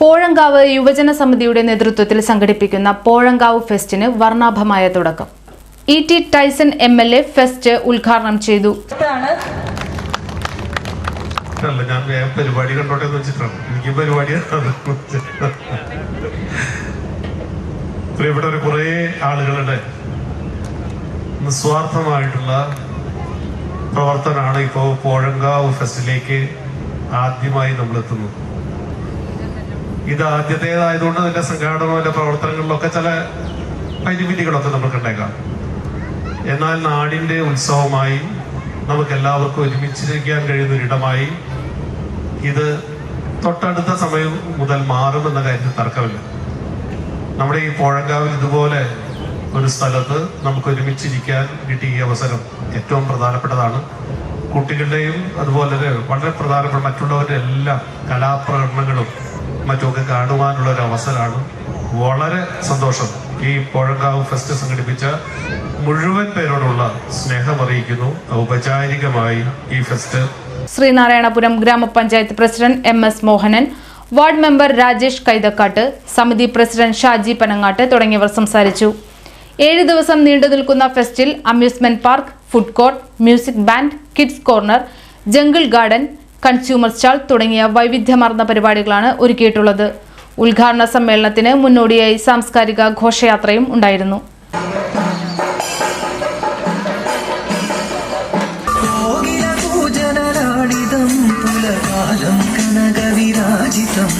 പോഴങ്കാവ് യുവജന സമിതിയുടെ നേതൃത്വത്തിൽ സംഘടിപ്പിക്കുന്ന പോഴങ്കാവ് ഫെസ്റ്റിന് വർണാഭമായ തുടക്കം. E T Tyson M L A fest ഉദ്ഘാടനം ചെയ്തു. ആണ് അല്ല ഞാൻ വേഗം പരിപാടി കണ്ടോട്ടെ എന്ന് വെച്ചിട്ടാണ്. എനിക്ക് പരിപാടി പ്രിയപ്പെട്ടവരെ കുറേ ആളുകളുടെ നിസ്വാർത്ഥമായിട്ടുള്ള പ്രവർത്തനമാണ് ഇപ്പോൾ പോഴങ്കാവ് ഫെസ്റ്റിലേക്ക് ആദ്യമായി നമ്മൾ എത്തുന്നത് ഇത് ആദ്യത്തേതായതുകൊണ്ട് തന്നെ സംഘാടനത്തിന്റെ പ്രവർത്തനങ്ങളിലൊക്കെ ചില പരിമിതികളൊക്കെ നമുക്ക് ഉണ്ടാക്കാം എന്നാൽ നാടിന്റെ ഉത്സവമായി നമുക്ക് എല്ലാവർക്കും ഒരുമിച്ചിരിക്കാൻ കഴിയുന്ന ഒരിടമായി ഇത് തൊട്ടടുത്ത സമയം മുതൽ മാറുമെന്ന കാര്യത്തിൽ തർക്കമില്ല. നമ്മുടെ ഈ പോഴങ്കാവിൽ ഇതുപോലെ ഒരു സ്ഥലത്ത് നമുക്ക് ഒരുമിച്ചിരിക്കാൻ കിട്ടിയ ഈ അവസരം ഏറ്റവും പ്രധാനപ്പെട്ടതാണ്. കുട്ടികളുടെയും അതുപോലെ തന്നെ വളരെ പ്രധാനപ്പെട്ട മറ്റുള്ളവരുടെ എല്ലാ കലാപ്രകടനങ്ങളും മറ്റുമൊക്കെ കാണുവാനുള്ള ഒരു അവസരമാണ്. വളരെ സന്തോഷം. ഈ പുഴങ്കാവ് ഫെസ്റ്റ് സംഘടിപ്പിച്ച മുഴുവൻ പേരോടുള്ള സ്നേഹം അറിയിക്കുന്നു ഔപചാരികമായി ഈ fest. Sreenarayanapuram gramapanchayat president M S Mohanan ward member Rajesh Kaithakkattu സമിതി പ്രസിഡന്റ് ഷാജി പനങ്ങാട്ട് തുടങ്ങിയവർ സംസാരിച്ചു. ഏഴ് ദിവസം നീണ്ടു നിൽക്കുന്ന ഫെസ്റ്റിൽ amusement park food court music band kids corner jungle garden consumer stall തുടങ്ങിയ വൈവിധ്യമാർന്ന പരിപാടികളാണ് ഒരുക്കിയിട്ടുള്ളത്. ഉദ്ഘാടന സമ്മേളനത്തിന് മുന്നോടിയായി സാംസ്കാരിക ഘോഷയാത്രയും ഉണ്ടായിരുന്നു. പുലകാലം കനകവിരാജിതം.